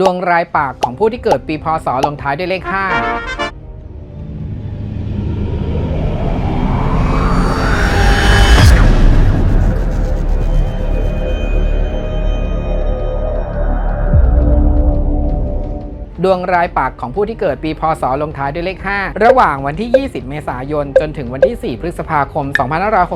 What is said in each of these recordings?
ดวงรายปากของผู้ที่เกิดปีพศลงท้ายด้วยเลข 5 ดวงรายปากของผู้ที่เกิดปีพศลงท้ายด้วยเลข 5 ระหว่างวันที่ 20 เมษายน จนถึงวันที่ 4 พฤษภาคม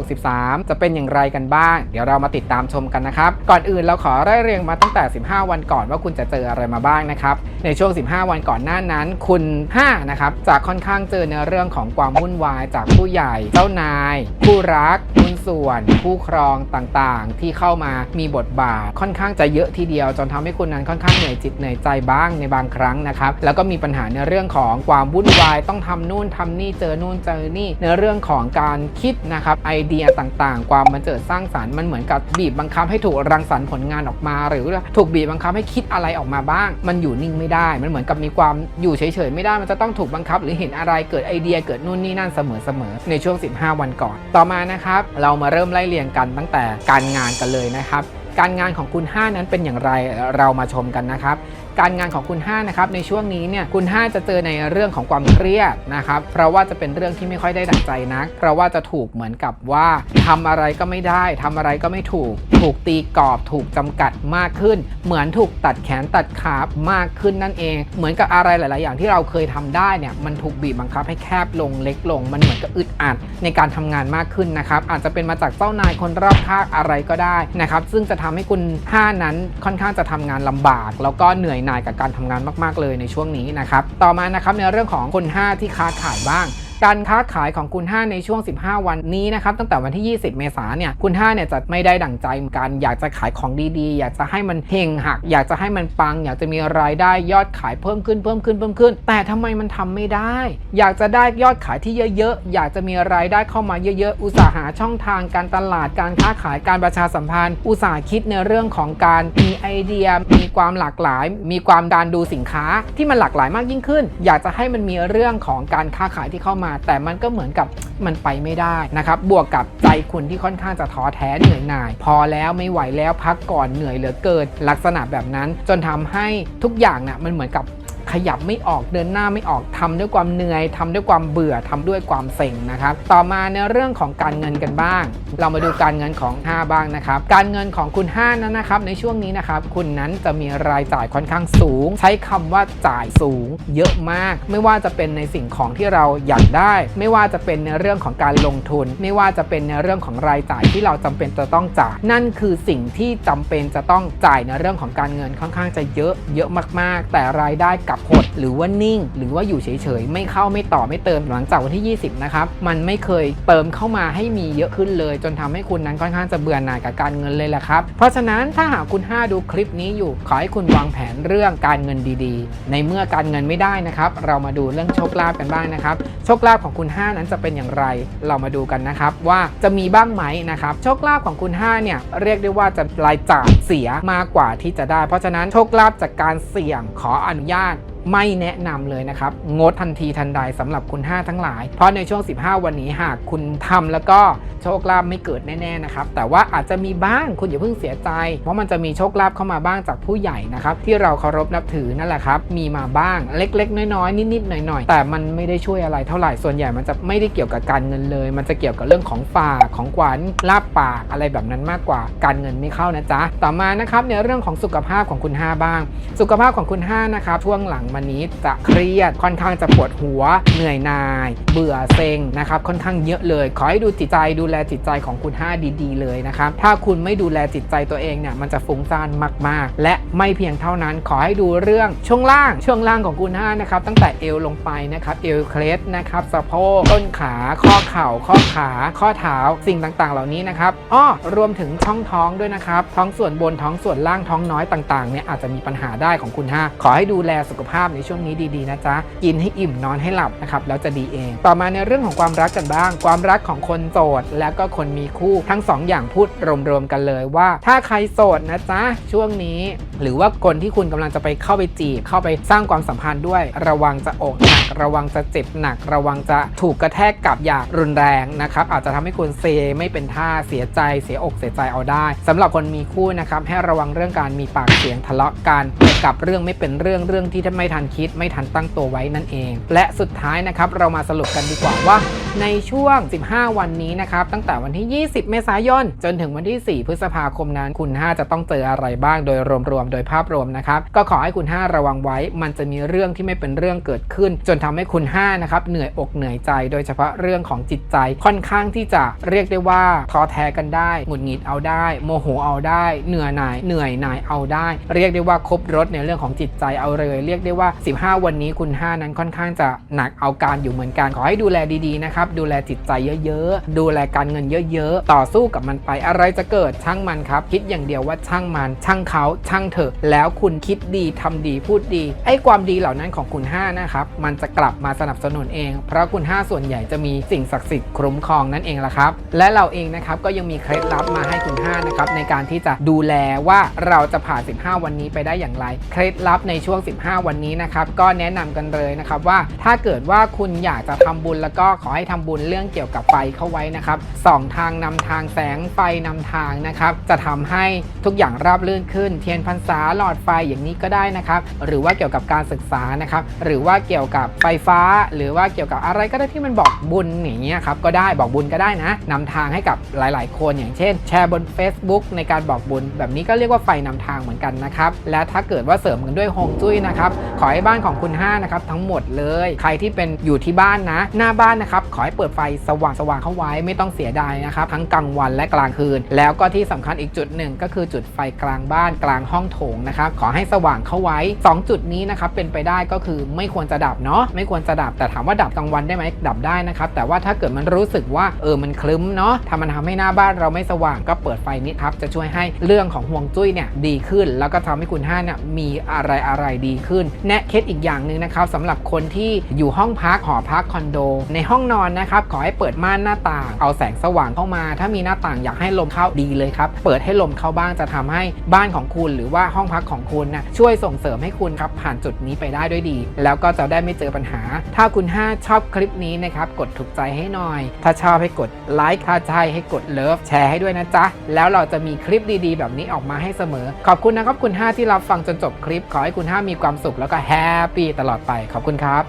2563 จะเป็นอย่างไรกันบ้าง เดี๋ยวเรามาติดตามชมกันนะครับ ก่อนอื่นเราขอไล่เรียงมาตั้งแต่ 15 วันก่อนว่าคุณจะเจออะไรมาบ้างนะครับ ในช่วง 15 วันก่อนหน้านั้น คุณ5นะครับจะค่อนข้างเจอในเรื่องของความวุ่นวายจากผู้ใหญ่ เจ้านายผู้รักหุ้นส่วนผู้ครองต่างๆ ที่เข้ามามีบทบาทค่อนข้างจะเยอะทีเดียว จนทำให้คุณนั้นค่อนข้างเหนื่อยจิตเหนื่อยใจบ้างในบางครั้งนะครับแล้วก็มีปัญหาในเรื่องของความวุ่นวายต้องทำนู่นทำนี่เจอนู่นเจอนี่ในเรื่องของการคิดนะครับไอเดียต่างๆ ความมันเจิดสร้างสารรค์มันเหมือนกับบีบบังคับให้ถูกรังสรรค์ผลงานออกมา หรือถูกบีบบังคับให้คิดอะไรออกมาบ้าง มันอยู่นิ่งไม่ได้ มันเหมือนกับมีความอยู่เฉยๆไม่ได้มันจะต้องถูกบังคับ หรือเห็นอะไรเกิดไอเดียเกิดนู่นนี่นั่นเสมอๆในช่วง 15 วันก่อน ต่อมานะครับเรามาเริ่มไล่เรียงกันตั้งแต่การงานกันเลยนะครับ การงานของคุณ 5 นั้นเป็นอย่างไรเรามาชมกันนะครับ การงานของคุณ5นะครับในช่วงนี้เนี่ยคุณ 5 จะเจอในเรื่องของความเครียดนะครับเพราะว่าจะเป็นเรื่องที่ไม่ค่อยได้ดั่งใจนัก เพราะว่าจะถูกเหมือนกับว่าทำอะไรก็ไม่ได้ทำอะไรก็ไม่ถูก ถูกตีกรอบถูกจำกัดมากขึ้น เหมือนถูกตัดแขนตัดขามากขึ้นนั่นเอง เหมือนกับอะไรหลาย ๆ อย่างที่เราเคยทำได้เนี่ยมันถูกบีบบังคับให้แคบลงเล็กลง มันเหมือนกับอึดอัดในการทำงานมากขึ้นนะครับอาจจะเป็นมาจากเจ้านายคนรอบข้างอะไรก็ได้นะครับซึ่งจะทำให้คุณ 5 นั้นค่อนข้างจะทำงานลำบาก แล้วก็เหนื่อยหน่ายกับการทำงานมาก ๆ เลยในช่วงนี้นะครับ ต่อมานะครับในเรื่องของคน 5 ที่ค้าขายบ้าง การค้าขายของคุณ5ในช่วง 15 วันนี้นะครับตั้งแต่วันที่ 20 เมษายนเนี่ยคุณ5เนี่ยจะไม่ได้ดั่งใจกันอยากจะขายของดีๆ อยากจะให้มันเฮงหัก อยากจะให้มันปัง อยากจะมีรายได้ยอดขายเพิ่มขึ้นเพิ่มขึ้นเพิ่มขึ้น แต่ทำไมมันทำไม่ได้ อยากจะได้ยอดขายที่เยอะๆ อยากจะมีรายได้เข้ามาเยอะๆ อุตสาหาช่องทางการตลาดการค้าขายการประชาสัมพันธ์ อุตสาหคิดในเรื่องของการมีไอเดีย มีความหลากหลาย มีความการดูสินค้าที่มันหลากหลายมากยิ่งขึ้น อยากจะให้มันมีเรื่องของการค้าขายที่เข้ามาแต่มันก็เหมือนกับมันไปไม่ได้นะครับ บวกกับใจคุณที่ค่อนข้างจะท้อแท้เหนื่อยหน่าย พอแล้วไม่ไหวแล้วพักก่อนเหนื่อยเหลือเกิน ลักษณะแบบนั้นจนทำให้ทุกอย่างน่ะมันเหมือนกับ ขยับไม่ออกเดินหน้าไม่ออกทำด้วยความเหนื่อยทำด้วยความเบื่อทำด้วยความเซ็งนะครับ ต่อมาในเรื่องของการเงินกันบ้าง เรามาดูการเงินของ 5 บ้างนะครับ การเงินของคุณ5นั้นนะครับ ในช่วงนี้นะครับ คุณนั้นจะมีรายจ่ายค่อนข้างสูง ใช้คำว่าจ่ายสูง เยอะมาก ไม่ว่าจะเป็นในสิ่งของที่เราอยากได้ ไม่ว่าจะเป็นในเรื่องของการลงทุน ไม่ว่าจะเป็นในเรื่องของรายจ่ายที่เราจำเป็นจะต้องจ่าย นั่นคือสิ่งที่จำเป็นจะต้องจ่ายในเรื่องของการเงินค่อนข้างจะเยอะเยอะมาก ๆ แต่รายได้กับหดหรือว่านิ่ง หรือว่าอยู่เฉยๆ ไม่เข้าไม่ต่อไม่เติมหลังจากวันที่ 20 นะครับ มันไม่เคยเติมเข้ามาให้มีเยอะขึ้นเลย จนทำให้คุณนั้นค่อนข้างจะเบื่อหน่ายกับการเงินเลยแหละครับ เพราะฉะนั้นถ้าหากคุณ 5 ดูคลิปนี้อยู่ ขอให้คุณวางแผนเรื่องการเงินดีๆ ในเมื่อการเงินไม่ได้นะครับ เรามาดูเรื่องโชคลาภกันบ้างนะครับ โชคลาภของคุณ 5 นั้นจะเป็นอย่างไร เรามาดูกันนะครับว่าจะมีบ้างไหมนะครับ โชคลาภของคุณ 5 เนี่ยเรียกได้ว่าจะรายจ่ายเสียมากกว่าที่จะได้ เพราะฉะนั้นโชคลาภจากการเสี่ยงขออนุญาต ไม่แนะนำเลยนะครับ งดทันทีทันใดสำหรับคุณ 5 ทั้งหลาย เพราะในช่วง 15 วันนี้หากคุณทำแล้วก็โชคลาภไม่เกิดแน่ๆนะครับ แต่ว่าอาจจะมีบ้างคุณอย่าเพิ่งเสียใจ เพราะมันจะมีโชคลาภเข้ามาบ้างจากผู้ใหญ่นะครับ ที่เราเคารพนับถือนั่นแหละครับ มีมาบ้างเล็กๆ น้อยๆนิดๆหน่อยๆ แต่มันไม่ได้ช่วยอะไรเท่าไหร่ส่วนใหญ่มันจะไม่ได้เกี่ยวกับการเงินเลย มันจะเกี่ยวกับเรื่องของฝากของขวัญลาบปากอะไรแบบนั้นมากกว่าการเงินไม่เข้านะจ๊ะต่อมานะครับในเรื่องของสุขภาพของคุณ 5 บ้าง สุขภาพของคุณ5นะครับช่วงหลังมานี้จะเครียดค่อนข้างจะปวดหัว เหนื่อยหน่าย เบื่อเซ็งนะครับค่อนข้างเยอะเลย ขอให้ดูจิตใจดูแลจิตใจของคุณ5ดี ๆ เลยนะครับถ้าคุณไม่ดูแลจิตใจตัวเองเนี่ยมันจะฟุ้งซ่านมาก ๆ และไม่เพียงเท่านั้นขอให้ดูเรื่องช่วงล่างช่วงล่างของคุณ5นะครับตั้งแต่เอวลงไปนะครับเอวเคลสนะครับสะโพกต้นขาข้อเข่าข้อขา ข้อเท้าสิ่งต่างๆ เหล่านี้นะครับอ้อรวมถึงช่องท้องด้วยนะครับท้องส่วนบนท้องส่วนล่างท้องน้อยต่างๆเนี่ยอาจจะมีปัญหาได้ของคุณ5ขอให้ดูแลสุขภาพในช่วงนี้ดีๆนะจ๊ะกินให้อิ่มนอนให้หลับนะครับแล้วจะดีเอง ต่อมาในเรื่องของความรักกันบ้าง ความรักของคนโสดและก็คนมีคู่ทั้งสองอย่างพูดรวมๆกันเลยว่า ถ้าใครโสดนะจ๊ะช่วงนี้ หรือว่าคนที่คุณกำลังจะไปเข้าไปจีบเข้าไปสร้างความสัมพันธ์ด้วย ระวังจะอกหนักระวังจะเจ็บหนัก ระวังจะถูกกระแทกกับอย่างรุนแรงนะครับอาจจะทำให้คุณเซไม่เป็นท่าเสียใจเสียอกเสียใจเอาได้สำหรับคนมีคู่นะครับให้ระวังเรื่องการมีปากเสียงทะเลาะกันเกี่ยวกับเรื่องไม่เป็นเรื่องเรื่องที่ท่าไม่ทันคิดไม่ทันตั้งตัวไว้นั่นเอง และสุดท้ายนะครับเรามาสรุปกันดีกว่าว่า ในช่วง 15 วันนี้นะครับตั้งแต่วันที่ 20 เมษายน จนถึงวันที่ 4 พฤษภาคมนั้น คุณ 5 จะต้องเจออะไรบ้างโดยรวมๆโดยภาพรวมนะครับก็ขอให้คุณ 5 ระวังไว้ มันจะมีเรื่องที่ไม่เป็นเรื่องเกิดขึ้น จนทำให้คุณ 5 นะครับเหนื่อยอกเหนื่อยใจ โดยเฉพาะเรื่องของจิตใจค่อนข้างที่จะเรียกได้ว่าท้อแท้กันได้หงุดหงิดเอาได้ โมโหเอาได้ เหนื่อยหน่ายเหนื่อยหน่ายเอาได้ เรียกได้ว่าครบรถในเรื่องของจิตใจเอาเลย เรียกได้ว่า 15 วันนี้คุณ 5 นั้นค่อนข้างจะหนักเอาการอยู่เหมือนกัน ขอให้ดูแลดีๆนะครับ ดูแลจิตใจเยอะๆ ดูแลการเงินเยอะๆ ต่อสู้กับมันไปอะไรจะเกิดช่างมันครับ คิดอย่างเดียวว่าช่างมันช่างเขาช่างเถอะ แล้วคุณคิดดีทำดีพูดดีไอ้ความดีเหล่านั้นของคุณ 5 นะครับ มันจะกลับมาสนับสนุนเอง เพราะคุณ 5 ส่วนใหญ่จะมีสิ่งศักดิ์สิทธิ์คุ้มครองนั่นเองละครับ และเราเองนะครับก็ยังมีเคล็ดลับมาให้คุณ 5 นะครับในการที่จะดูแลว่าเราจะผ่าน 15 วันนี้ไปได้อย่างไร เคล็ดลับในช่วง 15 วันนี้นะครับก็แนะนำกันเลยนะครับว่าถ้าเกิดว่าคุณอยากจะทำบุญแล้วก็ขอให้ทำบุญเรื่องเกี่ยวกับไฟเข้าไว้นะครับสองทางนำทางแสงไฟนำทางนะครับจะทำให้ทุกอย่างราบรื่นขึ้น เทียนพรรษาหลอดไฟอย่างนี้ก็ได้นะครับหรือว่าเกี่ยวกับการศึกษานะครับหรือว่าเกี่ยวกับไฟฟ้า หรือว่าเกี่ยวกับอะไรก็ได้ที่มันบอกบุญอย่างเงี้ยครับก็ได้บอกบุญก็ได้นะนำทางให้กับหลาย ๆ คนอย่างเช่น แชร์บน Facebook ในการบอกบุญ แบบนี้ก็เรียกว่าไฟนำทางเหมือนกันนะครับและถ้าเกิดว่าเสริมกันด้วยฮงจุ้ยนะครับขอให้บ้านของคุณ5นะครับทั้งหมดเลย ใครที่เป็นอยู่ที่บ้านนะ หน้าบ้านนะครับขอให้เปิดไฟสว่างสว่างเข้าไว้ไม่ต้องเสียดายนะครับทั้งกลางวันและกลางคืน แล้วก็ที่สำคัญอีกจุดหนึ่งก็คือจุดไฟกลางบ้านกลางห้องโถงนะครับขอให้สว่างเข้าไว้ 2 จุดนี้นะครับเป็นไปได้ก็คือไม่ควรจะดับเนาะไม่ควรจะดับแต่ถามว่าดับกลางวันได้ไหมดับได้นะครับแต่ว่าถ้าเกิดมันรู้สึกว่าเออมันคลึ้มเนาะถ้ามันทำให้หน้าบ้านเราไม่สว่างก็เปิดไฟนิดครับจะช่วยให้เรื่องของห่วงจุ้ยเนี่ยดีขึ้น แล้วก็ทำให้คุณห้าเนี่ยมีอะไรอะไรดีขึ้นแนะเคล็ดอีกอย่างหนึ่งนะครับสำหรับคนที่อยู่ห้องพักหอพักคอนโด ในห้องนอนนะครับขอให้เปิดม่านหน้าต่าง เอาแสงสว่างเข้ามา ถ้ามีหน้าต่างอยากให้ลมเข้าดีเลยครับ เปิดให้ลมเข้าบ้างจะทำให้บ้านของคุณหรือว่าห้องพักของคุณนะช่วยส่งเสริมให้คุณครับผ่านจุดนี้ไปได้ด้วยดี แล้วก็จะได้ไม่เจอปัญหา ถ้าคุณ 5 ชอบคลิปนี้นะครับกดถูกใจให้หน่อย ถ้าชอบให้กดไลค์ถ้าใช่ให้กดเลิฟแชร์ให้ด้วยนะจ๊ะแล้วเราจะมีคลิปดีๆ แบบนี้ออกมาให้เสมอ ขอบคุณนะครับคุณ 5 ที่รับฟังจนจบคลิป ขอให้คุณ 5 มีความสุขแล้วก็แฮปปี้ตลอดไปขอบคุณครับ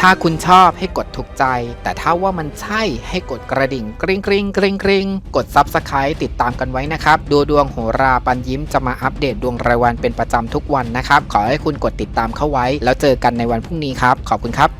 ถ้าคุณชอบให้กดถูกใจ แต่ถ้าว่ามันใช่ให้กดกระดิ่งกริ๊งกริ๊งกริ๊งกริ๊งกด Subscribe ติดตามกันไว้นะครับ ดูดวงโหราปันยิ้มจะมาอัปเดตดวงรายวันเป็นประจำทุกวันนะครับ ขอให้คุณกดติดตามเข้าไว้ แล้วเจอกันในวันพรุ่งนี้ครับ ขอบคุณครับ